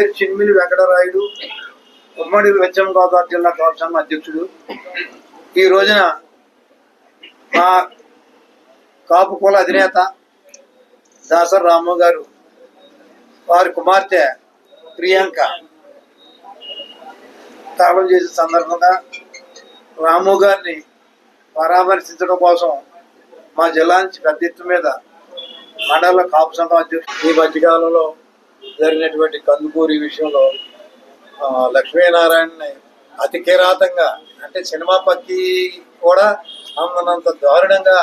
పేరు చిన్మిలి వెంకటరాయుడు ఉమ్మడి వెచ్చం గోదావరి జిల్లా కాపు సంఘం అధ్యక్షుడు. ఈ రోజున మా కాపు కుల అధినేత దాసర్ రాము గారు వారి కుమార్తె ప్రియాంక తాళం చేసిన సందర్భంగా రాము గారిని పరామర్శించడం కోసం మా జిల్లా నుంచి పెద్ద ఎత్తు మీద మండల కాపు సంఘం అధ్యక్షుడు ఈ మధ్యకాలంలో జరిగినటువంటి కందుకూరి విషయంలో లక్ష్మీనారాయణని అతి కిరాతంగా అంటే సినిమా పక్కి కూడా అందనంత దారుణంగా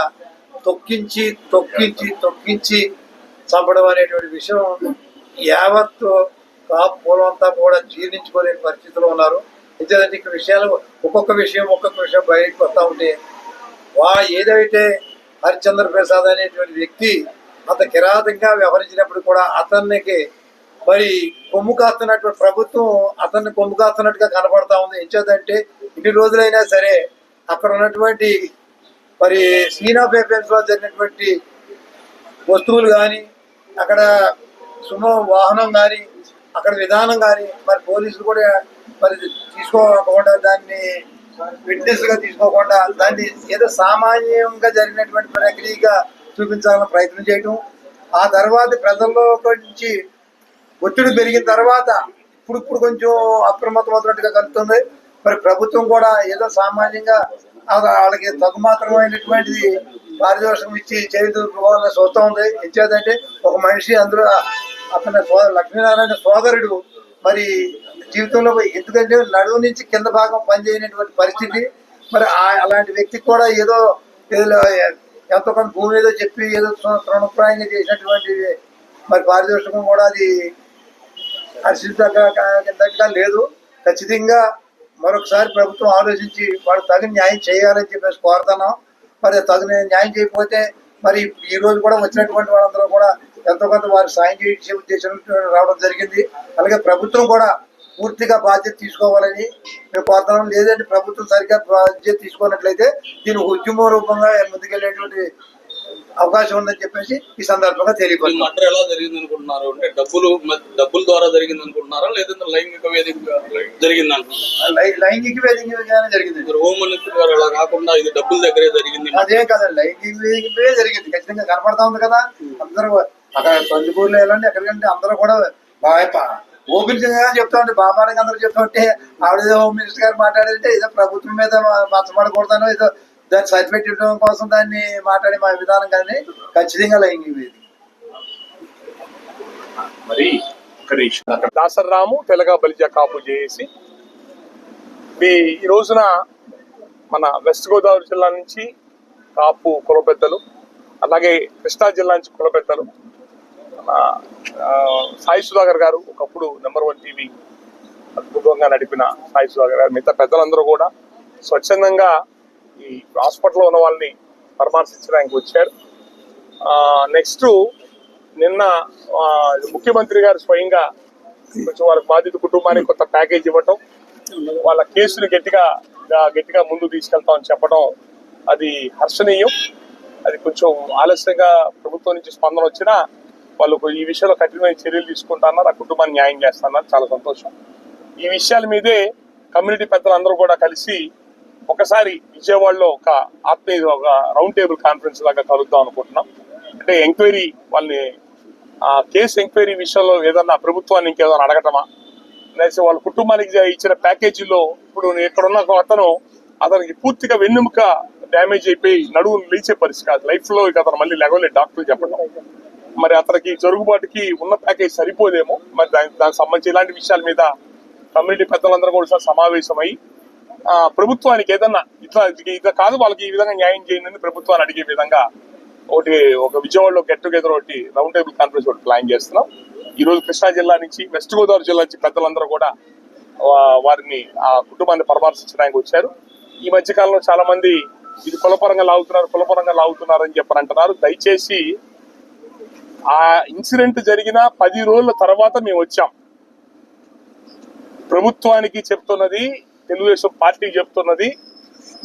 తొక్కించి తొక్కించి తొక్కించి చంపడం అనేటువంటి విషయం యావత్తు కాపు పూర్వంతా కూడా జీర్ణించుకోలేని పరిస్థితిలో ఉన్నారు. ఎందుకంటే విషయాలు ఒక్కొక్క విషయం ఒక్కొక్క విషయం బయటకు వస్తూ ఉంటే వా ఏదైతే హరిచంద్ర ప్రసాద్ అనేటువంటి వ్యక్తి అంత కిరాతంగా వ్యవహరించినప్పుడు కూడా అతనికి మరి కొమ్ము కాస్తున్నటువంటి ప్రభుత్వం అతన్ని కొమ్ము కాస్తున్నట్టుగా కనపడతా ఉంది. ఎంచేదంటే ఇన్ని రోజులైనా సరే అక్కడ ఉన్నటువంటి మరి సీనా పేపెన్స్లో జరిగినటువంటి వస్తువులు కానీ అక్కడ సుమో వాహనం కానీ అక్కడ విధానం కానీ మరి పోలీసులు కూడా మరి తీసుకోకుండా దాన్ని విట్నెస్గా తీసుకోకుండా దాన్ని ఏదో సామాన్యంగా జరిగినటువంటి ప్రక్రియగా చూపించాలని ప్రయత్నం చేయటం. ఆ తర్వాత ప్రజల్లో నుంచి ఒత్తిడి పెరిగిన తర్వాత ఇప్పుడు ఇప్పుడు కొంచెం అప్రమత్తం అవుతున్నట్టుగా కలుగుతుంది మరి ప్రభుత్వం కూడా ఏదో సామాన్యంగా వాళ్ళకి తగుమాత్రమైనటువంటిది పారితోషికం ఇచ్చి చేయుకోవాలని చూస్తూ ఉంది. ఇచ్చేదంటే ఒక మనిషి అందులో అతని సో లక్ష్మీనారాయణ సోదరుడు మరి జీవితంలో ఎందుకంటే నడువు నుంచి కింద భాగం పనిచేయనటువంటి పరిస్థితి. మరి ఆ- అలాంటి వ్యక్తికి కూడా ఏదో ఏదో ఎంతో కొంత భూమి ఏదో చెప్పి ఏదో తృణప్రాయంగా చేసినటువంటి మరి పారితోషికం కూడా అది హర్షించదగ్గగా లేదు. ఖచ్చితంగా మరొకసారి ప్రభుత్వం ఆలోచించి వాళ్ళు తగిన న్యాయం చేయాలని చెప్పేసి కోరుతున్నాం. మరి తగిన న్యాయం చేయకపోతే మరి ఈ రోజు కూడా వచ్చినటువంటి వాళ్ళందరూ కూడా ఎంతో కొంత వారు సాయం చేసే ఉద్దేశం రావడం జరిగింది. అలాగే ప్రభుత్వం కూడా పూర్తిగా బాధ్యత తీసుకోవాలని మేము కోరుతున్నాం. లేదంటే ప్రభుత్వం సరిగ్గా బాధ్యత తీసుకున్నట్లయితే దీని ఉద్యమ రూపంగా ముందుకెళ్ళేటువంటి అవకాశం ఉందని చెప్పేసి ఈ సందర్భంగా తెలియపడుతుంది మర్డర్ ఎలా జరిగింది అనుకుంటున్నారు అంటే డబ్బులు డబ్బుల ద్వారా జరిగింది అనుకుంటున్నారా లేదంటే లైంగిక వేదిక జరిగింది అంటున్నారా లైంగిక వేదికగానే జరిగింది. హోమ్ మినిస్టర్ గారు అలా కాకుండా ఇది డబ్బుల దగ్గరే జరిగింది. అదే కదా లైంగిక వేదికపై జరిగింది. ఖచ్చితంగా కనపడతా ఉంది కదా. అందరూ అక్కడ పందుకూరులో వెళ్ళండి ఎక్కడికంటే అందరూ కూడా బాగా ఓపెన్ చెప్తా ఉంటే బాబానికి అందరూ చెప్తా ఉంటే ఆవిడ హోమ్ మినిస్టర్ గారు మాట్లాడారంటే ఏదో ప్రభుత్వం మీద మచ్చబడకూడతానో ఏదో దాన్ని సర్టిఫికేట్ ఇవ్వడం కోసం దాన్ని మాట్లాడే మా విధానం కానీ ఖచ్చితంగా లైంగిక వేదిక మరి ఒక తెలగ బలిజ కాపు చేసి మీ ఈ రోజున మన వెస్ట్ గోదావరి జిల్లా నుంచి కాపు కుల పెద్దలు అలాగే కృష్ణా జిల్లా నుంచి కుల పెద్దలు మన సాయి సుధాకర్ గారు ఒకప్పుడు నెంబర్ వన్ టీవీ అద్భుతంగా నడిపిన సాయి సుధాకర్ గారు మిగతా పెద్దలందరూ కూడా స్వచ్ఛందంగా ఈ హాస్పిటల్లో ఉన్న వాళ్ళని పరామర్శించడానికి వచ్చారు. నెక్స్ట్ నిన్న ముఖ్యమంత్రి గారు స్వయంగా కొంచెం వాళ్ళ బాధిత కుటుంబానికి కొత్త ప్యాకేజ్ ఇవ్వటం వాళ్ళ కేసులు గట్టిగా గట్టిగా ముందు తీసుకెళ్తామని చెప్పడం అది హర్షణీయం. అది కొంచెం ఆలస్యంగా ప్రభుత్వం నుంచి స్పందన వచ్చినా వాళ్ళు ఈ విషయంలో కఠినమైన చర్యలు తీసుకుంటున్నారు ఆ కుటుంబాన్ని న్యాయం చేస్తున్నారు చాలా సంతోషం. ఈ విషయాల మీదే కమ్యూనిటీ పెద్దలందరూ కూడా కలిసి ఒకసారి విజయవాడలో ఒక ఆత్మీయ ఒక రౌండ్ టేబుల్ కాన్ఫరెన్స్ లాగా కలుద్దాం అనుకుంటున్నాం. అంటే ఎంక్వైరీ వాళ్ళని ఆ కేసు ఎంక్వైరీ విషయంలో ఏదన్నా ప్రభుత్వాన్ని ఇంకేదైనా అడగటమా? లేకపోతే వాళ్ళ కుటుంబానికి ఇచ్చిన ప్యాకేజీలో ఇప్పుడు ఎక్కడున్న అతను అతనికి పూర్తిగా వెన్నెముక డ్యామేజ్ అయిపోయి నడువు లేచే పరిస్థితి కాదు. లైఫ్లో ఇక అతను మళ్ళీ లెగవలేదు డాక్టర్లు చెప్పడం మరి అతనికి జరుగుబాటుకి ఉన్న ప్యాకేజ్ సరిపోదేమో? మరి దానికి దానికి సంబంధించి ఇలాంటి విషయాల మీద కమ్యూనిటీ పెద్దలందరూ కూడా సమావేశమై ప్రభుత్వానికి ఏదన్నా ఇట్లా ఇట్లా కాదు వాళ్ళకి ఈ విధంగా న్యాయం చేయండి అని ప్రభుత్వాన్ని అడిగే విధంగా ఒకటి ఒక విజయవాడలో గెట్ టుగెదర్ ఒకటి రౌండ్ టేబుల్ కాన్ఫరెన్స్ ఒకటి ప్లాన్ చేస్తున్నాం. ఈ రోజు కృష్ణా జిల్లా నుంచి వెస్ట్ గోదావరి జిల్లా నుంచి పెద్దలందరూ కూడా వారిని ఆ కుటుంబాన్ని పరామర్శించడానికి వచ్చారు. ఈ మధ్య కాలంలో చాలా మంది ఇది కులపరంగా లాగుతున్నారు కులపరంగా లాగుతున్నారు అని చెప్పని అంటున్నారు. దయచేసి ఆ ఇన్సిడెంట్ జరిగిన పది రోజుల తర్వాత మేము వచ్చాం. ప్రభుత్వానికి చెప్తున్నది తెలుగుదేశం పార్టీ చెప్తున్నది.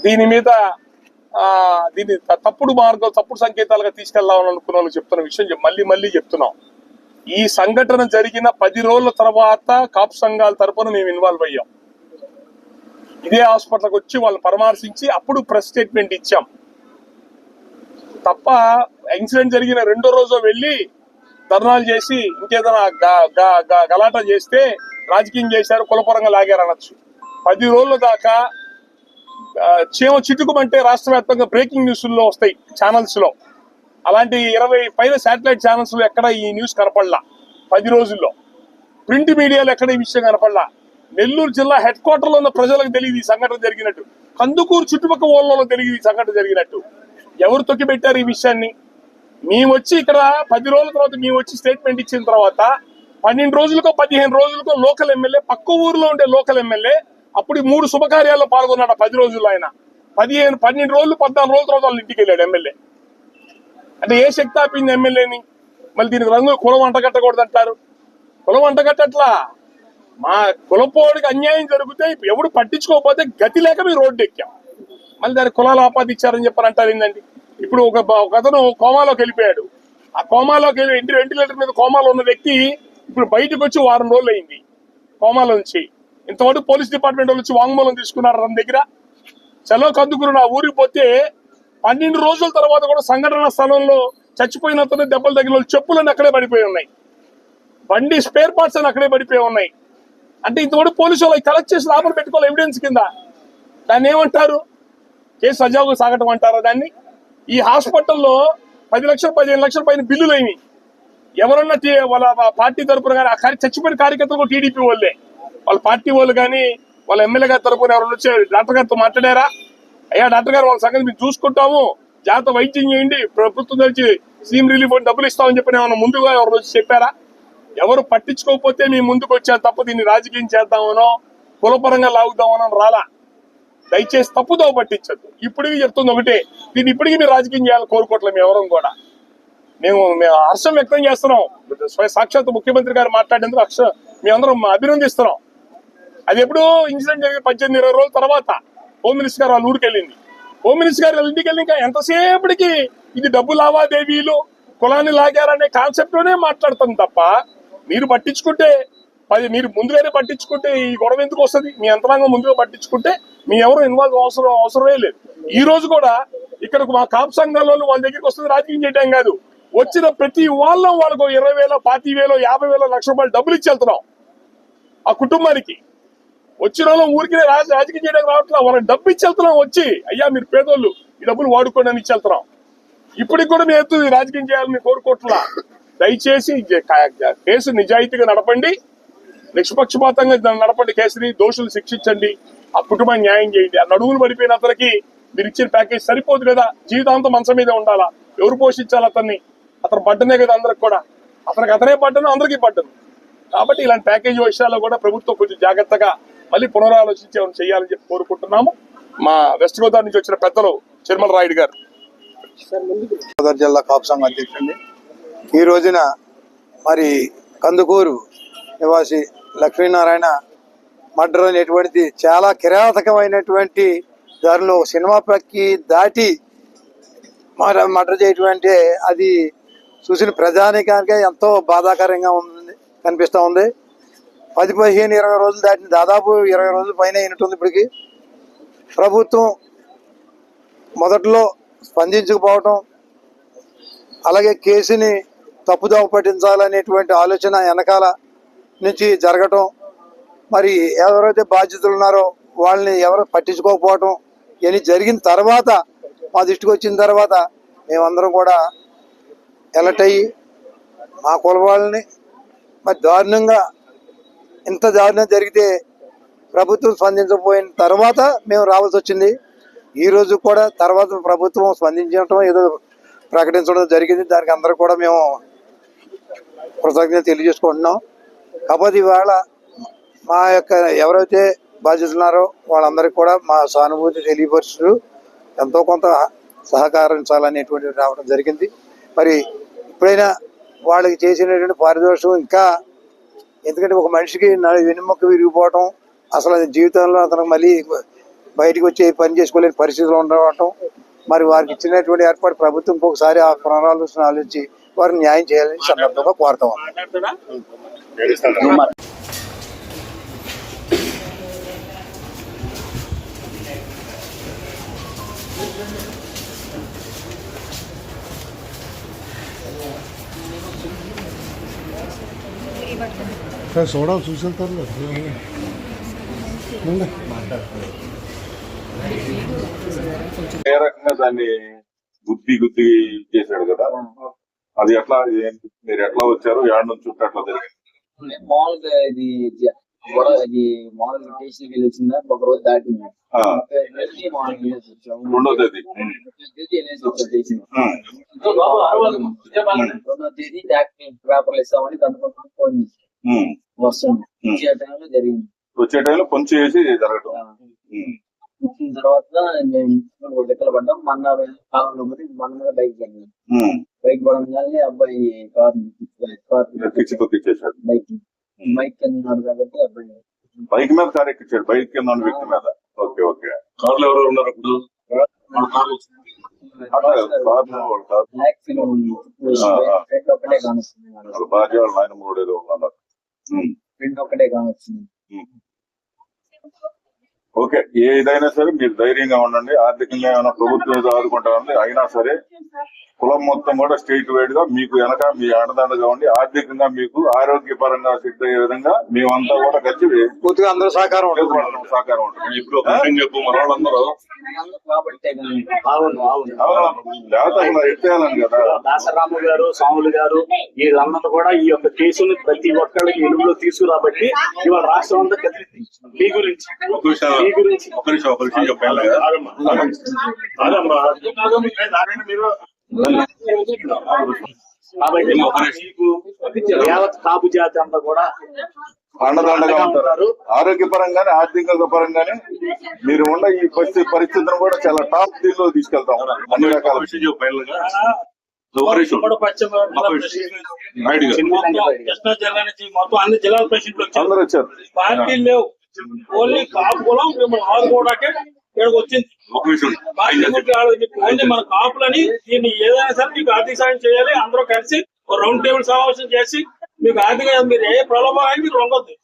దీని మీద దీన్ని తప్పుడు మార్గం తప్పుడు సంకేతాలుగా తీసుకెళ్దామని అనుకున్న వాళ్ళు చెప్తున్న విషయం మళ్ళీ మళ్ళీ చెప్తున్నాం. ఈ సంఘటన జరిగిన పది రోజుల తర్వాత కాపు సంఘాల తరపున మేము ఇన్వాల్వ్ అయ్యాం. ఇదే హాస్పిటల్కి వచ్చి వాళ్ళు పరామర్శించి అప్పుడు ప్రెస్ స్టేట్మెంట్ ఇచ్చాం. తప్ప ఇన్సిడెంట్ జరిగిన రెండో రోజు వెళ్ళి ధర్నాలు చేసి ఇంకేదైనా గలాటా చేస్తే రాజకీయం చేశారు కులపరంగా లాగారు అనొచ్చు. పది రోజుల దాకా చీమ చిటుకుమంటే రాష్ట్ర వ్యాప్తంగా బ్రేకింగ్ న్యూస్లో వస్తాయి ఛానల్స్లో అలాంటి ఇరవై పైన శాటిలైట్ ఛానల్స్లో ఎక్కడ ఈ న్యూస్ కనపడలా? పది రోజుల్లో. ప్రింట్ మీడియాలో ఎక్కడ ఈ విషయం కనపడలా? నెల్లూరు జిల్లా హెడ్ క్వార్టర్లో ఉన్న ప్రజలకు తెలియదు ఈ సంఘటన జరిగినట్టు. కందుకూరు చుట్టుపక్కల ఊళ్ళలో తెలియదు ఈ సంఘటన జరిగినట్టు. ఎవరు తొక్కిపెట్టారు ఈ విషయాన్ని? మేము వచ్చి ఇక్కడ పది రోజుల తర్వాత మేము వచ్చి స్టేట్మెంట్ ఇచ్చిన తర్వాత పన్నెండు రోజులకో పదిహేను రోజులకో లోకల్ ఎమ్మెల్యే పక్క ఊర్లో ఉండే లోకల్ ఎమ్మెల్యే అప్పుడు ఈ మూడు శుభకార్యాల్లో పాల్గొన్నాడు? పది రోజుల్లో ఆయన. పదిహేను పన్నెండు రోజులు పద్నాలుగు రోజుల తర్వాత ఇంటికి వెళ్ళాడు ఎమ్మెల్యే. అంటే ఏ శక్తి ఆపింది ఎమ్మెల్యేని? మళ్ళీ దీనికి రంగు కులం అంటగట్టకూడదు అంటారు. కులం అంటగట్టట్లా మా కులపోడికి అన్యాయం జరిగితే ఎవడు పట్టించుకోకపోతే గతి లేక మీరు రోడ్డు ఎక్కాం. మళ్ళీ దాని కులాలు ఆపాదించారని చెప్పని అంటారు ఏంటండి ఇప్పుడు ఒక ఒక అతను కోమాలోకి వెళ్ళిపోయాడు. ఆ కోమాలోకి వెళ్ళి ఇంటి వెంటిలేటర్ మీద కోమాలో ఉన్న వ్యక్తి ఇప్పుడు బయటకు వచ్చి వారం రోజులు అయింది. కోమాలో నుంచి ఇంతవరకు పోలీస్ డిపార్ట్మెంట్ వాళ్ళు వచ్చి వాంగ్మూలం తీసుకున్నారు తన దగ్గర. సెలవు కందుకురు నా ఊరికి పోతే పన్నెండు రోజుల తర్వాత కూడా సంఘటన స్థలంలో చచ్చిపోయిన అతను దెబ్బలు తగిన వాళ్ళు చెప్పులన్నీ అక్కడే పడిపోయి ఉన్నాయి. బండి స్పేర్ పార్ట్స్ అని అక్కడే పడిపోయి ఉన్నాయి. అంటే ఇంతవరకు పోలీసు వాళ్ళు కలెక్ట్ చేసి లాభం పెట్టుకోవాలి ఎవిడెన్స్ కింద. దాన్ని ఏమంటారు? కేసు సజావుగా సాగటం అంటారా దాన్ని? ఈ హాస్పిటల్లో పది లక్షలు పదిహేను లక్షల పైన బిల్లులు అయినాయి. ఎవరన్నా వాళ్ళ పార్టీ తరపున కానీ ఆ చచ్చిపోయిన కార్యకర్తలు టీడీపీ వాళ్ళే. వాళ్ళ పార్టీ వాళ్ళు కానీ వాళ్ళ ఎమ్మెల్యే గారి తరపున ఎవరైనా వచ్చి డాక్టర్ గారితో మాట్లాడారా? అయ్యా డాక్టర్ గారు వాళ్ళ సంగతి మేము చూసుకుంటాము. జాగ్రత్త వైద్యం చేయండి. ప్రభుత్వం నుంచి సీఎం రిలీఫ్ డబ్బులు ఇస్తామని చెప్పి ఏమైనా ముందుగా ఎవరు వచ్చి చెప్పారా? ఎవరు పట్టించుకోకపోతే మేము ముందుకు వచ్చాను తప్ప దీన్ని రాజకీయం చేద్దామనో కులపరంగా లాగుదామనో రాలా. దయచేసి తప్పుదో పట్టించద్దు. ఇప్పటికీ చెప్తుంది ఒకటే దీన్ని ఇప్పటికీ మీరు రాజకీయం చేయాలని కోరుకోవట్లేదు మేము ఎవరం కూడా. మేము మేము హర్షం వ్యక్తం చేస్తున్నాం. స్వయ- సాక్షాత్ ముఖ్యమంత్రి గారు మాట్లాడేందుకు హర్షం మేమందరం అభినందిస్తున్నాం. అది ఎప్పుడు ఇన్సిడెంట్ జరిగిన పద్దెనిమిది ఇరవై రోజుల తర్వాత హోమ్ మినిస్టర్ గారు వాళ్ళ ఊరికి వెళ్ళింది. హోమ్ మినిస్టర్ గారు వాళ్ళ ఇంటికి వెళ్ళి ఇంకా ఎంతసేపటికి ఇది డబ్బు లావాదేవీలు కులాన్ని లాగారనే కాన్సెప్ట్లోనే మాట్లాడతాం తప్ప మీరు పట్టించుకుంటే పది మీరు ముందుగానే పట్టించుకుంటే ఈ గొడవ ఎందుకు వస్తుంది? మీ యంత్రాంగం ముందుగా పట్టించుకుంటే మీ ఎవరు ఇన్వాల్వ్ అవసరం అవసరమే లేదు. ఈ రోజు కూడా ఇక్కడ మా కాపు సంఘాల వాళ్ళ దగ్గరికి వస్తుంది రాజకీయం చేయడం కాదు. వచ్చిన ప్రతి వాళ్ళం వాళ్ళకు ఇరవై వేల పాతి వేలు యాభై వేల లక్ష రూపాయలు డబ్బులు ఇచ్చి వెళ్తున్నాం. ఆ కుటుంబానికి. వచ్చిన వాళ్ళం ఊరికి రాజకీయం చేయడానికి రావట్లా. వాళ్ళకి డబ్బు ఇచ్చి వచ్చి. అయ్యా మీరు పేదోళ్ళు ఈ డబ్బులు వాడుకోండి అని ఇచ్చి ఇప్పటికి కూడా మేము ఎత్తు రాజకీయం చేయాలని కోరుకోవట్లా. దయచేసి కేసు నిజాయితీగా నడపండి. నిష్పక్షపాతంగా నడపండి కేసుని. దోషులు శిక్షించండి. ఆ కుటుంబం న్యాయం చేయండి. ఆ నడువులు పడిపోయిన అతనికి మీరు ఇచ్చిన ప్యాకేజ్ సరిపోదు కదా. జీవితాంతం మంచం మీద ఉండాలా? ఎవరు పోషించాలి అతన్ని? అతను పడ్డనే కదా అందరికి కూడా. అతనికి అతనే పడ్డను అందరికీ పడ్డను. కాబట్టి ఇలాంటి ప్యాకేజ్ విషయాల్లో కూడా ప్రభుత్వం కొంచెం జాగ్రత్తగా మళ్ళీ పునరాలోచించి ఏమైనా చేయాలని చెప్పి కోరుకుంటున్నాము. మా వెస్ట్ గోదావరి నుంచి వచ్చిన పెద్దలు చిరుమల రాయుడు గారు. గోదావరి జిల్లా కాపు సంఘం అధ్యక్షుడిని. ఈ రోజున మరి కందుకూరు నివాసి లక్ష్మీనారాయణ మర్డర్ అనేటువంటిది చాలా కిరాతకమైనటువంటి దారిలో సినిమా పక్కి దాటి మర్డర్ మర్డర్ చేయటం అంటే అది చూసిన ప్రజానికానికే ఎంతో బాధాకరంగా ఉంది కనిపిస్తూ ఉంది. పది పదిహేను ఇరవై రోజులు దాటిన దాదాపు ఇరవై రోజుల పైన అయినట్టుంది ఇప్పటికి. ప్రభుత్వం మొదట్లో స్పందించకపోవటం అలాగే కేసుని తప్పుదోవ పట్టించాలనేటువంటి ఆలోచన వెనకాల నుంచి జరగటం మరి ఎవరైతే బాధ్యతలు ఉన్నారో వాళ్ళని ఎవరు పట్టించుకోకపోవటం ఇవన్నీ జరిగిన తర్వాత మా దృష్టికి వచ్చిన తర్వాత మేమందరం కూడా ఎలర్ట్ అయ్యి మా కుల వాళ్ళని మరి దారుణంగా ఇంత దారుణం జరిగితే ప్రభుత్వం స్పందించకపోయిన తర్వాత మేము రావాల్సి వచ్చింది. ఈ రోజు కూడా తర్వాత ప్రభుత్వం స్పందించడం ఏదో ప్రకటించడం జరిగింది. దానికి అందరూ కూడా మేము కృతజ్ఞత తెలియజేసుకుంటున్నాం. కాకపోతే ఇవాళ మా యొక్క ఎవరైతే బాధ్యతలున్నారో వాళ్ళందరికీ కూడా మా సానుభూతి తెలియపరుస్తూ ఎంతో కొంత సహకరించాలనేటువంటి రావడం జరిగింది. మరి ఇప్పుడైనా వాళ్ళకి చేసినటువంటి పారితోషికం ఇంకా ఎందుకంటే ఒక మనిషికి నడు- విరిగిపోవటం అసలు అది జీవితంలో అతను మళ్ళీ బయటకు వచ్చి పని చేసుకోలేని పరిస్థితులు ఉండటం మరి వారికి ఇచ్చినటువంటి ఏర్పాటు ప్రభుత్వం ఒకసారి ఆ పునరాలోచన ఆలోచించి వారికి న్యాయం చేయాలని సందర్భంగా కోరుతాం సోడా చూసి వెళ్తారు ఏ రకంగా దాన్ని గుద్ది గుద్ది చేశాడు కదా? అది ఎట్లా? మీరు ఎట్లా వచ్చారు ఏడు నుంచి చుట్టూ అట్లా జరిగింది మామూలుగా ఇది మామూలుగా వచ్చిందా? ఒక రోజు దాటింది. రెండో తేదీ. రెండో తేదీ డాక్టర్ పేపర్లు ఇస్తామని కనుక్కుంటాం ఫోన్. వస్తుంది టైంలో జరిగింది. వచ్చే టైంలో కొంచెం వేసి జరగటం. తర్వాత మేము లెక్కలు పడ్డాం. మన కాలంలో పోతే మన మీద బైక్ ఉమ్. బైక్ పడంగానే అబ్బాయి కార్ కార్ బైక్ బైక్ కింద ఉన్నాడు కాబట్టి అబ్బాయి బైక్ మీద కారు ఎక్కించాడు బైక్ కింద ఉన్న వ్యక్తి మీద. Okay okay. ఉన్నారు కారు. ఫ్రంట్ ఒక్కటే కానొస్తుంది. వాళ్ళ భార్య వాళ్ళ నాయన మూడు ఏదో ఉన్నారు. కానొస్తుంది ఉమ్. ఓకే ఏదైనా సరే మీరు ధైర్యంగా ఉండండి. ఆర్థికంగా ఏమైనా ప్రభుత్వం ఏదో ఆదుకుంటామండి అయినా సరే కులం మొత్తం కూడా స్టేట్ వైడ్గా మీకు వెనక మీ అండదండగా ఉండి ఆర్థికంగా మీకు ఆరోగ్యపరంగా సిద్ధ అయ్యే విధంగా మేమంతా కూడా కలిసి పూర్తిగా అందరూ సహకారం ఉంటుంది. సహకారం ఉంటుంది. ఇప్పుడు చెప్పు మన వాళ్ళందరూ? కాబట్టే కానీ అవును. అవును అవును, లేకపోతే ఎత్తేయాలని కదా. దాసరాము గారు స్వాములు గారు వీళ్ళందరూ కూడా ఈ యొక్క కేసుని ప్రతి ఒక్కళ్ళకి వెలుగులో తీసుకురాబట్టి ఇవాళ రాష్ట్రం అంతా కదిలింది. మీ గురించి. ఒక మీ గురించి. ఒక నిమిషం ఒక విషయం చెప్పాలి మీరు కాబట్టి యావత్ కాపు జాతి అంతా కూడా అండదండగా ఉంటారు. ఆరోగ్యపరంగానే ఆర్థిక పరంగానే మీరు ఉన్న ఈ పరిస్థితి పరిస్థితిని కూడా చాలా టాప్ దీనిలో తీసుకెళ్తాం. అన్ని రకాల. కృష్ణా జిల్లా నుంచి మొత్తం అన్ని జిల్లాల ప్రెసిడెంట్లు వచ్చారు. అందరూ వచ్చారు. పార్టీలు లేవు. ఓన్లీ కాపు కులం మిమ్మల్ని ఆదుకోవడానికే ఇక్కడికి వచ్చింది. విషయం ఓన్లీ మన కాపులని దీన్ని ఏదైనా సరే మీకు ఆర్థిక సాయం చేయాలి. అందరూ కలిసి ఒక రౌండ్ టేబుల్ సమావేశం చేసి మీకు ఆర్థిక మీరు ఏ ప్రలోభానికి మీరు లొంగొద్దు.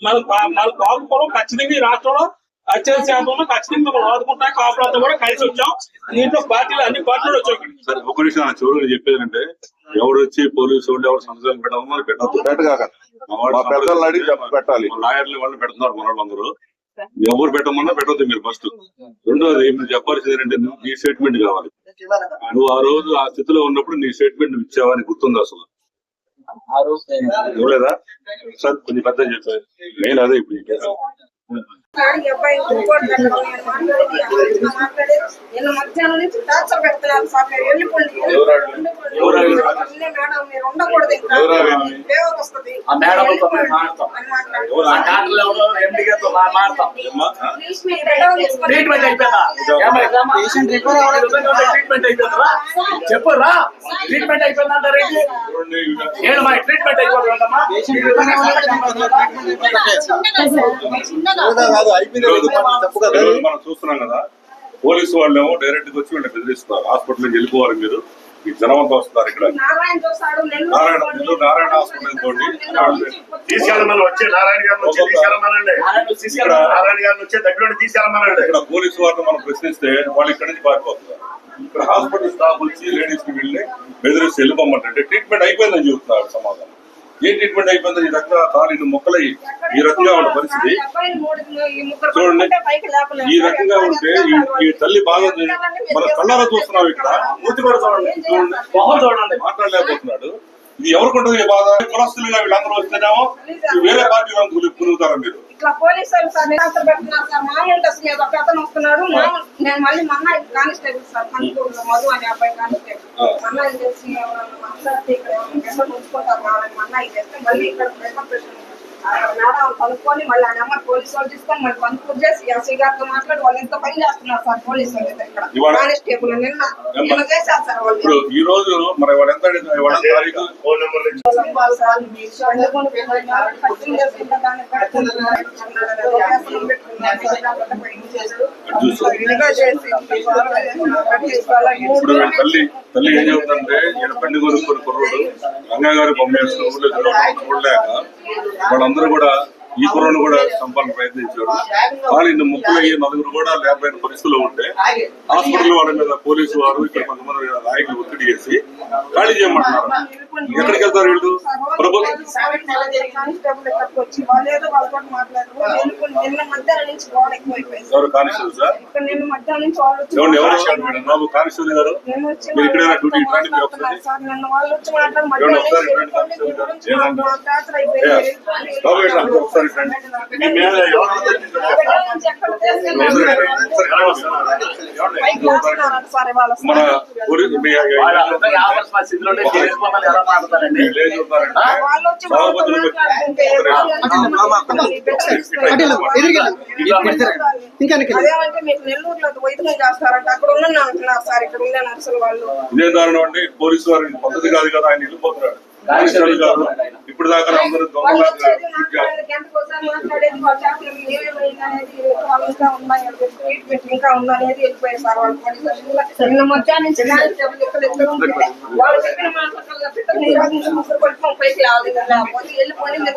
మన మన కాపు కులం ఖచ్చితంగా ఈ రాష్ట్రంలో అత్యంత శాతంలో ఖచ్చితంగా మిమ్మల్ని ఆదుకుంటాయి. కాపులంతా కూడా కలిసి వచ్చాం. దీంట్లో పార్టీలు అన్ని పార్టీలు వచ్చాయి ఒక నిమిషం నా చివరిగా చెప్పేది అంటే ఎవరు వచ్చి పోలీసు వాళ్ళు ఎవరు మా పెద్దలను అడిగి చెప్ప- పెట్టాలి. లాయర్లు వాళ్ళు పెడుతున్నారు మన వాళ్ళందరూ ఎవరు పెట్టమన్నా పెట్టద్దు మీరు ఫస్ట్ రెండోది మీరు చెప్పాల్సింది ఏంటంటే నువ్వు నీ స్టేట్మెంట్ కావాలి. నువ్వు ఆ రోజు ఆ స్థితిలో ఉన్నప్పుడు నీ స్టేట్మెంట్ నువ్వు ఇచ్చావని గుర్తుంది అసలు? ఇవ్వలేదా? సార్ కొంచెం పెద్ద చెప్పారు. నేను అదే ఇప్పుడు. ఈ అబ్బాయి ఇంకోటి మాట్లాడేది, మాట్లాడేది, నేను మధ్యాహ్నం నుంచి టార్చర్ పెడుతున్నాను సార్. మీరు వెళ్ళిపోండి మేడం మీరు ఉండకూడదు ఇంకా. వస్తుంది. చెప్పురా? ట్రీట్మెంట్ అయిపోయిందంటారు మా ట్రీట్మెంట్ అయిపోతుందమ్మా ఈరోజు మనం చూస్తున్నాం కదా పోలీసు వాళ్ళు ఏమో డైరెక్ట్గా వచ్చి వీళ్ళని బెదిరిస్తున్నారు. హాస్పిటల్ వెళ్ళిపోవాలి మీరు. ఈ జనం అంతా వస్తున్నారు ఇక్కడ. నారాయణ నెల్లూరు నారాయణ హాస్పిటల్ తీసుకెళ్ళమని వచ్చి నారాయణ గారిని వచ్చి తీసుకెళ్ళమనండి. నారాయణ గారిని వచ్చి దగ్గర తీసుకెళ్ళమనండి. ఇక్కడ పోలీసు వారిని మనం ప్రశ్నిస్తే వాళ్ళు ఇక్కడ నుంచి పారిపోతున్నారు. ఇక్కడ హాస్పిటల్ స్టాఫ్ వచ్చి లేడీస్కి వెళ్ళి బెదిరిస్తే వెళ్ళిపోమంటే ట్రీట్మెంట్ అయిపోయిందని చెబుతున్నారు సమాధానం ఏ ట్రీట్మెంట్ అయిపోయిందో ఈ రకంగా కాలు మొక్కలయ్యి ఈ రకంగా ఉన్న పరిస్థితి. చూడండి. ఈ రకంగా ఉంటే ఈ- తల్లి బాగా మన కళ్ళారా చూస్తున్నాం ఇక్కడ. మూతి కూడా చూడండి చూడండి. మాట్లాడలేకపోతున్నాడు. ఇది ఎవరికి ఉంటుంది బాధ. కులస్తులుగా వీళ్ళందరూ వస్తేనేమో ఈ వేరే పార్టీ వాళ్ళు పురుగుతారా మీరు. ఇట్లా పోలీసు వాళ్ళు సార్ నిరంతరం పెడుతున్నారు సార్. మామూలు డ్రెస్ మీద ఒక అతను వస్తున్నాడు. మామూలు నేను మళ్ళీ మన్నా కానిస్టేబుల్ సార్. కనుకూరులో మధు అనే అబ్బాయి కానిస్టేబుల్. మన్నా తెలిసి ఎవరన్నా మాట్లాడితే ఇక్కడ ఉంచుకుంటారు కావాలని మన్నా చేస్తే మళ్ళీ ఇక్కడ మేడం కనుక్కొని మళ్ళీ ఆ నెంబర్ పోలీసు వాళ్ళు తీసుకొని మళ్ళీ కనుక్కొని చేసి ఎస్సీ గారితో మాట్లాడి. వాళ్ళు ఎంత పని చేస్తున్నారు సార్ పోలీసు వాళ్ళు ఇక్కడ? ఇవాళ- కానిస్టేబుల్ నిన్న నిన్న చేశారు సార్ వాళ్ళు. ఈ రోజు మరి వాడు ఎంత ఫోన్ నెంబర్ నుంచి. ఇప్పుడు వీళ్ళ తల్లి తల్లి ఏం చెబుతుందంటే ఈయన పెళ్ళి కొనుక్కొని కుర్రోడు రంగా గారు పంపేసిన ఊళ్ళో చూడలేక వాళ్ళందరూ కూడా ఈ కుర్రోడు కూడా చంపాలని ప్రయత్నించారు. కానీ ఇన్ని ముక్కులు నలుగురు కూడా లేకపోయిన పరిస్థితుల్లో ఉంటే హాస్పిటల్ వాళ్ళ మీద పోలీసు వారు ఇక్కడ కొంతమంది నాయకులు ఒత్తిడి చేసి ఖాళీ చేయమంటున్నారు. ఎక్కడికి వెళ్తారు వీళ్ళు? ప్రభుత్వం? ఎవరు కానిస్టేబుల్ సార్? వాళ్ళు ఎవరు బాబు కానిస్టేబుల్ గారు? మీరు డ్యూటీ? ఇట్లాంటి ఒకసారి సార్. నిన్న వాళ్ళు వచ్చి మాట్లాడి ఎవరు మధ్యాహ్నం ఒకసారి నుంచి రండి, వెళ్ళిపోండి, మీ మీద ఎవరు. మన ఊరి- ఇదే దారుణం అండి పోలీసు వారి పద్ధతి కాదు కదా ఆయన వెళ్ళిపోతున్నాడు ఇప్పుడు దాకా అందరూ ఇంకా ఉన్నాయి ట్రీట్మెంట్ ఇంకా ఉందనేది వెళ్ళిపోయారు సార్ వాళ్ళు. నిన్న మధ్యాహ్నం వాళ్ళు చెప్పిన పైకి రావాలి లేకపోతే వెళ్ళిపోయింది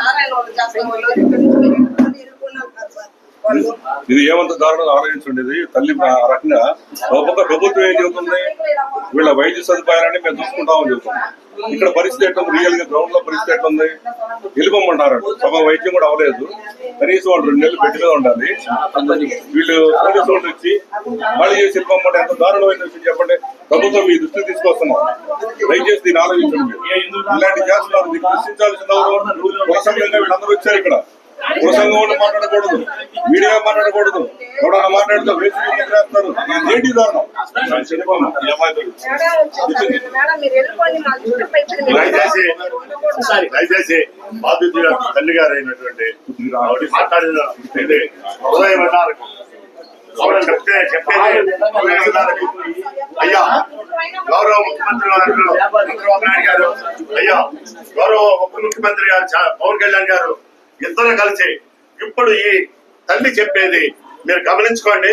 నారాయణ వాళ్ళు చేస్తాం వాళ్ళు. ఇక్కడ నుంచి మీరు వెళ్ళిపోండి, వెళ్ళిపోండి అంటారు సార్? వాళ్ళు ఇది ఏమంత దారుణంగా ఆలోచించండి ఇది తల్లి ఆ రకంగా ఒక ప్రభుత్వం ఏం చెబుతుంది? వీళ్ళ వైద్య సదుపాయాలని మేము చూసుకుంటామని చెబుతుంది. ఇక్కడ పరిస్థితి ఎట్లుంది రియల్గా గ్రౌండ్లో పరిస్థితి ఎట్లుంది వెళ్ళిపోమంటారు సభ వైద్యం కూడా అవ్వలేదు. కనీసం వాళ్ళు రెండు నెలలు పెట్టి మీద ఉండాలి. వీళ్ళు పోలీసు వాళ్ళు వచ్చి మళ్ళీ చేసి వెళ్ళిపోమంటే ఎంత దారుణమైన విషయం చెప్పండి? ప్రభుత్వం మీ దృష్టికి తీసుకొస్తున్నాం దయచేసి దీన్ని ఆలోచించండి. ఇలాంటి చేస్తున్నారు. దీన్ని దృష్టించాల్సిన ఎవరు? వీళ్ళందరూ వచ్చారు ఇక్కడ. ప్రసంగం వాళ్ళు మాట్లాడకూడదు. మీడియా మాట్లాడకూడదు. ఎవడన్నా మాట్లాడితే ఏంటి దారుణం దయచేసి బాధితుల తల్లి గారు అయినటువంటి మాట్లాడిన హృదయం అన్నారు చెప్తే చెప్పేది. అయ్యా గౌరవ ముఖ్యమంత్రి గారు చంద్రబాబు నాయుడు గారు అయ్యా గౌరవ ఉప ముఖ్యమంత్రి గారు పవన్ కళ్యాణ్ గారు ఇద్దరు కలిసి ఇప్పుడు ఈ తల్లి చెప్పేది మీరు గమనించుకోండి.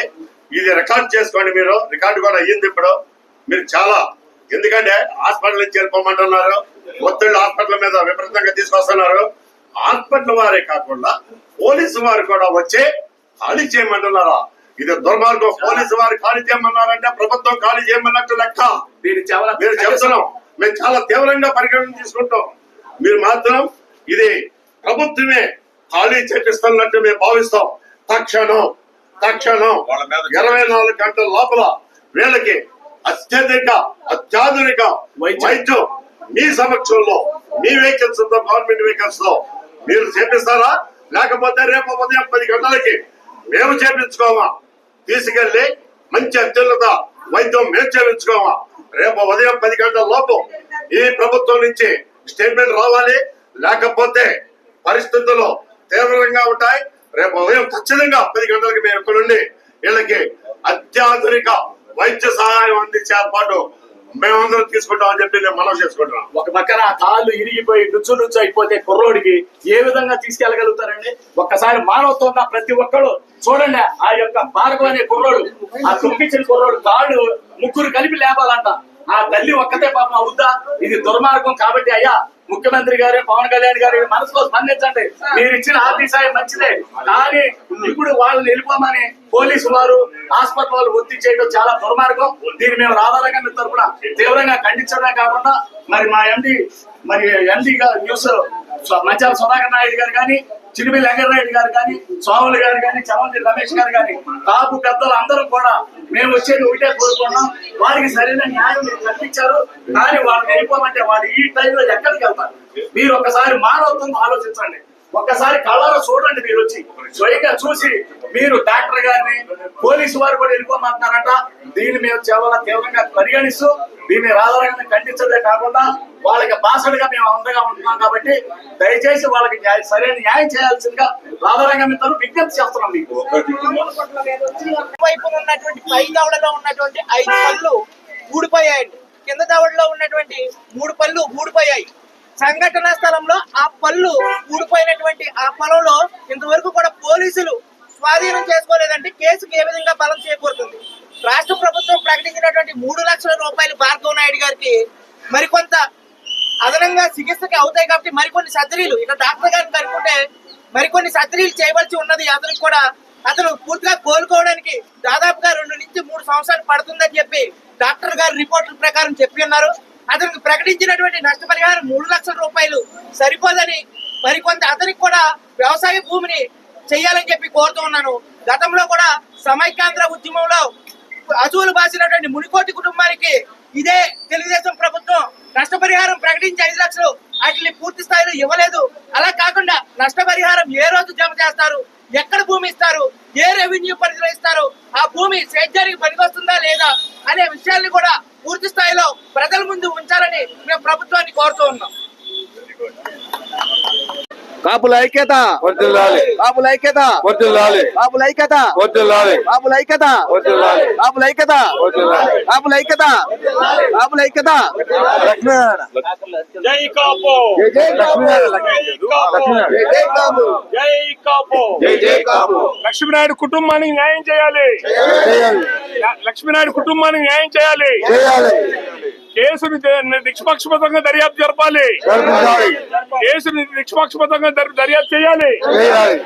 ఇది రికార్డ్ చేసుకోండి మీరు. రికార్డు కూడా అయ్యింది ఇప్పుడు. మీరు చాలా ఎందుకంటే హాస్పిటల్ నుంచి వెళ్ళిపోమంటున్నారు ఒత్తిళ్ళు హాస్పిటల్ మీద విపరీతంగా తీసుకొస్తున్నారు. హాస్పిటల్ వారే కాకుండా పోలీసు వారు కూడా వచ్చి ఖాళీ చేయమంటున్నారా? ఇది దుర్మార్గం. పోలీసు వారు ఖాళీ చేయమన్నారంటే ప్రభుత్వం ఖాళీ చేయమన్నట్టు లెక్క. మీరు చెప్తున్నాం. మేము చాలా తీవ్రంగా పరిగణన తీసుకుంటాం. మీరు మాత్రం ఇది ప్రభుత్వమే ఖాళీ చేపిస్తున్నట్టు మేము భావిస్తాం. తక్షణం తక్షణం ఇరవై నాలుగు గంటల లోపల వీళ్ళకి అత్యధిక అత్యాధునిక వైద్యం. మీ సమక్షంలో మీ వెహికల్స్తో గవర్నమెంట్ వెహికల్స్తో మీరు చేపిస్తారా? లేకపోతే రేపు ఉదయం పది గంటలకి మేము చేపించుకోమా? తీసుకెళ్ళి మంచి అత్యున్నత వైద్యం మేము చేయించుకోమా రేపు ఉదయం పది గంటల లోపు ఈ ప్రభుత్వం నుంచి స్టేట్మెంట్ రావాలి. లేకపోతే పరిస్థితులు తీవ్రంగా ఉంటాయి. రేపు ఉదయం ఖచ్చితంగా పది గంటలకి మేము ఇక్కడ నుండి వీళ్ళకి అత్యాధునిక వైద్య సహాయం అందించే ఏర్పాటు మేమందరం తీసుకుంటామని చెప్పి నేను మనం చేసుకుంటున్నాం ఒక పక్కన కాళ్ళు ఇరిగిపోయి రుచు రుచు అయిపోతే కుర్రోడికి. ఏ విధంగా తీసుకెళ్ళగలుగుతారండి? ఒక్కసారి మానవత్వం ఉన్న ప్రతి ఒక్కరు చూడండి ఆ యొక్క భార్గవ అనే కుర్రోడు ఆ తొక్కించిన కుర్రోడు కాళ్ళు ముగ్గురు కలిపి లేపాలంట. ఆ తల్లి ఒక్కతే పాపం అవుద్దా? ఇది దుర్మార్గం కాబట్టి అయ్యా ముఖ్యమంత్రి గారు పవన్ కళ్యాణ్ గారు మనసులో స్పందించండి. మీరు ఇచ్చిన ఆర్థిక మంచిదే. కానీ ఇప్పుడు వాళ్ళు వెళ్ళిపోమని పోలీసు వారు హాస్పిటల్ వాళ్ళు ఒత్తిడి చేయడం చాలా దుర్మార్గం. దీన్ని మేము రాధారంగా తరపున తీవ్రంగా ఖండించడమే కాకుండా మరి మా ఎండి మరి ఎండి న్యూస్ మధ్యాల సుధాకర్ నాయుడు గారు కానీ చిడిమి లంగరాయుడు గారు కానీ స్వాములు గారు కానీ చమంతి రమేష్ గారు కానీ కాపు పెద్దలు అందరూ కూడా మేము వచ్చేది ఒకటే కోరుకున్నాం వారికి సరైన న్యాయం మీరు కల్పించారు. కానీ వాళ్ళు వెళ్ళిపోమంటే వాళ్ళు ఈ టైంలో ఎక్కడికి వెళ్తారు? మీరు ఒకసారి మానవత్వం ఆలోచించండి. ఒక్కసారి కళ్ళారా చూడండి మీరు వచ్చి. స్వయంగా చూసి మీరు డాక్టర్ గారిని పోలీసు వారు కూడా వెళ్ళిపోమంటున్నారంట దీన్ని మేము చాలా తీవ్రంగా పరిగణిస్తూ దీన్ని రాధారంగా ఖండించదే కాకుండా వాళ్ళకి బాసడుగా మేము అండగా ఉంటున్నాం కాబట్టి దయచేసి వాళ్ళకి న్యాయ- సరైన న్యాయం చేయాల్సిందిగా రాధారంగం తరఫు విజ్ఞప్తి చేస్తున్నాం మీకు. వైపున ఉన్నటువంటి పై దవడలో ఉన్నటువంటి ఐదు పళ్ళు ఊడిపోయాయండి. కింద దవడలో ఉన్నటువంటి మూడు పళ్ళు ఊడిపోయాయి. సంఘటనా స్థలంలో ఆ పళ్ళు ఊడిపోయినటువంటి ఆ పొలంలో ఇంతవరకు కూడా పోలీసులు స్వాధీనం చేసుకోలేదంటే కేసుకు ఏ విధంగా బలం చేకూరుతుంది? రాష్ట్ర ప్రభుత్వం ప్రకటించినటువంటి మూడు లక్షల రూపాయలు భార్గవ నాయుడు గారికి మరికొంత అదనంగా చికిత్సకి అవుతాయి కాబట్టి మరికొన్ని సర్జరీలు ఇక డాక్టర్ గారిని కనుక్కుంటే మరికొన్ని సర్జరీలు చేయవలసి ఉన్నది. అతనికి కూడా అతను పూర్తిగా కోలుకోవడానికి దాదాపుగా రెండు నుంచి మూడు సంవత్సరాలు పడుతుందని చెప్పి డాక్టర్ గారు రిపోర్టుల ప్రకారం చెప్పి ఉన్నారు. అతనికి ప్రకటించినటువంటి నష్టపరిహారం మూడు లక్షల రూపాయలు సరిపోదని మరికొంత అతనికి కూడా వ్యవసాయ భూమిని చేయాలని చెప్పి కోరుతూ ఉన్నాను. గతంలో కూడా సమైక్యాంధ్ర ఉద్యమంలో అసూలు బాసినటువంటి మునికోటి కుటుంబానికి ఇదే తెలుగుదేశం ప్రభుత్వం నష్టపరిహారం ప్రకటించి ఐదు లక్షలు వాటిని పూర్తి స్థాయిలో ఇవ్వలేదు. అలా కాకుండా నష్టపరిహారం ఏ రోజు జమ చేస్తారు? ఎక్కడ భూమి ఇస్తారు? ఏ రెవెన్యూ పరిధిలో ఇస్తారు? ఆ భూమి సేద్యానికి పనికొస్తుందా లేదా అనే విషయాల్ని కూడా పూర్తి స్థాయిలో ప్రజల ముందు ఉంచాలని మేము ప్రభుత్వాన్ని కోరుతూ ఉన్నాం. కాపుల ఐక్యత. వర్దిల్లాలి కాపుల ఐక్యత. వర్దిల్లాలి కాపుల ఐక్యత. వర్దిల్లాలి కాపుల ఐక్యత. వర్దిల్లాలి కాపుల ఐక్యత. వర్దిల్లాలి కాపుల ఐక్యత. కాపుల ఐక్యత. లక్ష్మీనారాయణ. జై కాపు. జై జై లక్ష్మీనారాయణ. లక్ష్మీనారాయణ. జై జై కాపు. జై కాపు. జై జై కాపు. లక్ష్మీనాయుడు కుటుంబానికి న్యాయం చేయాలి. చేయాలి. లక్ష్మీనాయుడు కుటుంబానికి న్యాయం చేయాలి. చేయాలి. కేసుని నిష్పక్షపాతంగా దర్యాప్తు జరపాలి. కేసుని నిష్పక్షపాతంగా దర్- దర్యాప్తు చేయాలి. చేయాలి.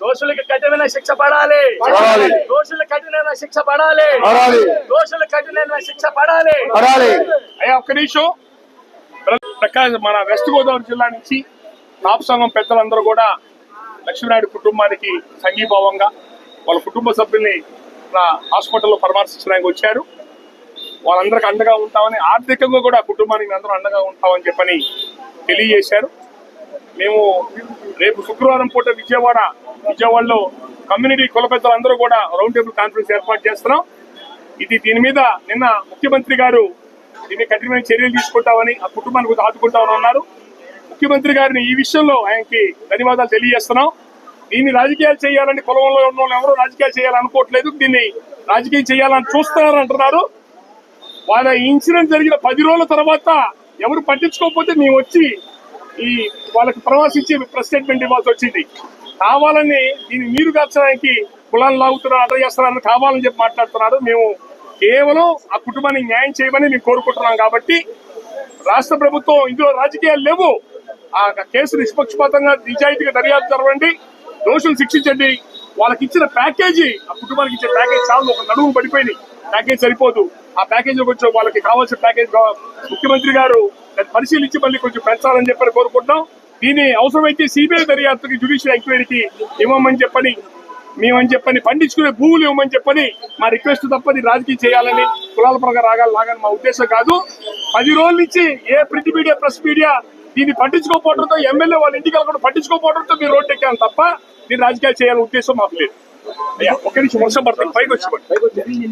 దోషులకి కఠినమైన శిక్ష పడాలి. పడాలి. దోషులకు కఠినమైన శిక్ష పడాలి. పడాలి. దోషులకు కఠినమైన శిక్ష పడాలి. పడాలి. అయ్యా ఒక్క నిమిషం. ప్ర- ప్రకాశం మన వెస్ట్ గోదావరి జిల్లా నుంచి కాపు సంఘం పెద్దలందరూ కూడా లక్ష్మీనాయుడు కుటుంబానికి సంఘీభావంగా వాళ్ళ కుటుంబ సభ్యుల్ని హాస్పిటల్లో పరామర్శించడానికి వచ్చారు. వాళ్ళందరికీ అండగా ఉంటామని ఆర్థికంగా కూడా కుటుంబానికి అందరూ అండగా ఉంటామని చెప్పని తెలియజేశారు. మేము రేపు శుక్రవారం పూట విజయవాడ విజయవాడలో కమ్యూనిటీ కుల పెద్దలందరూ కూడా రౌండ్ టేబుల్ కాన్ఫరెన్స్ ఏర్పాటు చేస్తున్నాం. ఇది దీని మీద నిన్న ముఖ్యమంత్రి గారు దీన్ని కఠినమైన చర్యలు తీసుకుంటామని ఆ కుటుంబానికి కూడా ఆదుకుంటామని అన్నారు. ముఖ్యమంత్రి గారిని ఈ విషయంలో ఆయనకి ధన్యవాదాలు తెలియజేస్తున్నాం. దీన్ని రాజకీయాలు చేయాలని కులంలో ఉన్న వాళ్ళు ఎవరు రాజకీయాలు చేయాలనుకోవట్లేదు. దీన్ని రాజకీయం చేయాలని చూస్తున్నారు అంటున్నారు వాళ్ళ ఇన్సిడెంట్ జరిగిన పది రోజుల తర్వాత ఎవరు పట్టించుకోకపోతే మేము వచ్చి ఈ వాళ్ళకి ప్రవాసించి ప్రెస్ స్టేట్మెంట్ ఇవ్వాల్సి వచ్చింది. కావాలని దీన్ని మీరు కాల్చడానికి కులాలు లాగుతున్నారు అడ్ర చేస్తున్నారని కావాలని చెప్పి మాట్లాడుతున్నారు. మేము కేవలం ఆ కుటుంబానికి న్యాయం చేయమని మేము కోరుకుంటున్నాం కాబట్టి రాష్ట్ర ప్రభుత్వం ఇందులో రాజకీయాలు లేవు. ఆ కేసు నిష్పక్షపాతంగా నిజాయితీగా దర్యాప్తు జరగండి దోషులు శిక్షించండి. వాళ్ళకి ఇచ్చిన ప్యాకేజీ ఆ కుటుంబానికి ఇచ్చిన ప్యాకేజ్ చాలు. ఒక నడుము పడిపోయినాయి ప్యాకేజ్ సరిపోదు. ఆ ప్యాకేజ్ కొంచెం వాళ్ళకి కావాల్సిన ప్యాకేజ్ ముఖ్యమంత్రి గారు పరిశీలించి మళ్ళీ కొంచెం పెంచాలని చెప్పని కోరుకుంటున్నాం. దీన్ని అవసరమైతే సిబిఐ దర్యాప్తుకి జ్యుడిషియల్ ఎంక్వైరీకి ఇవ్వమని చెప్పని మేమని చెప్పని పండించుకునే భూములు ఇవ్వమని చెప్పని మా రిక్వెస్ట్ తప్పది రాజకీయం చేయాలని కులాల పరంగా రాగాలి లాగని మా ఉద్దేశం కాదు. పది రోజుల నుంచి ఏ ప్రింట్ మీడియా ప్రెస్ మీడియా దీన్ని పట్టించుకోకపోవడంతో ఎమ్మెల్యే వాళ్ళ ఇంటికి వెళ్ళకుండా పట్టించుకోకపోవడంతో మీరు రోడ్డు ఎక్కాను తప్ప దీన్ని రాజకీయాలు చేయాలని ఉద్దేశం మాకు లేదు. అయ్యా ఒక్క నిమిషం వర్షం పడుతుంది. పైకి వచ్చి